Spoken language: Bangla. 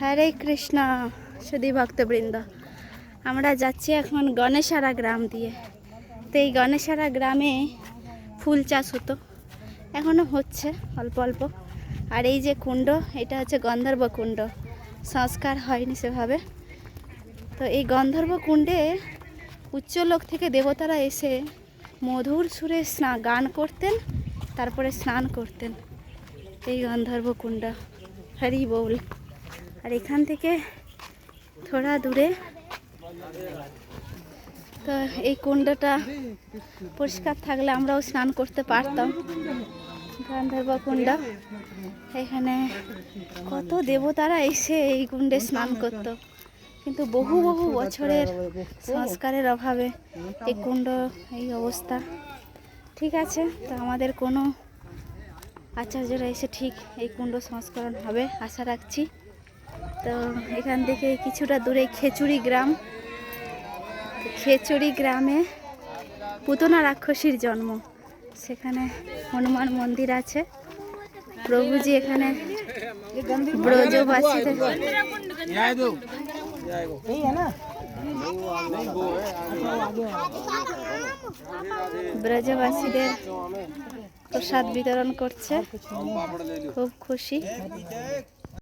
হরে কৃষ্ণ সুধী ভক্তবৃন্দ। আমরা যাচ্ছি এখন গণেশারা গ্রাম দিয়ে। তো এই গণেশারা গ্রামে ফুল চাষ হতো। এখনও হচ্ছে, অল্প অল্প। আর এই যে কুণ্ড, এটা হচ্ছে গন্ধর্ব কুণ্ড। সংস্কার হয়নি সেভাবে। তো এই গন্ধর্ব কুণ্ডে উচ্চলোক থেকে দেবতারা এসে মধুর সুরে স্না, গান করতেন, তারপরে স্নান করতেন। এই গন্ধর্ব কুণ্ড, হরি বউল। আর এখান থেকে থোড়া দূরে। তো এই কুণ্ডটা পরিষ্কার থাকলে আমরাও স্নান করতে পারতাম। গান্ধর্ব কুণ্ড। এখানে কত দেবতারা এসে এই কুণ্ডে স্নান করত। কিন্তু বহু বহু বছরের সংস্কারের অভাবে এই কুণ্ড, এই অবস্থা। ঠিক আছে, তো আমাদের কোনো আচার্যরা এসে ঠিক এই কুণ্ড সংস্করণ হবে, আশা রাখছি। তো এখান থেকে কিছুটা দূরে খেচুড়ি গ্রাম। তো খেচুড়ি গ্রামে পুতনা রাক্ষসীর জন্ম। সেখানে হনুমান মন্দির আছে। প্রভুজি এখানে ব্রজবাসীদের ব্রজবাসীদের প্রসাদ বিতরণ করছে। খুব খুশি।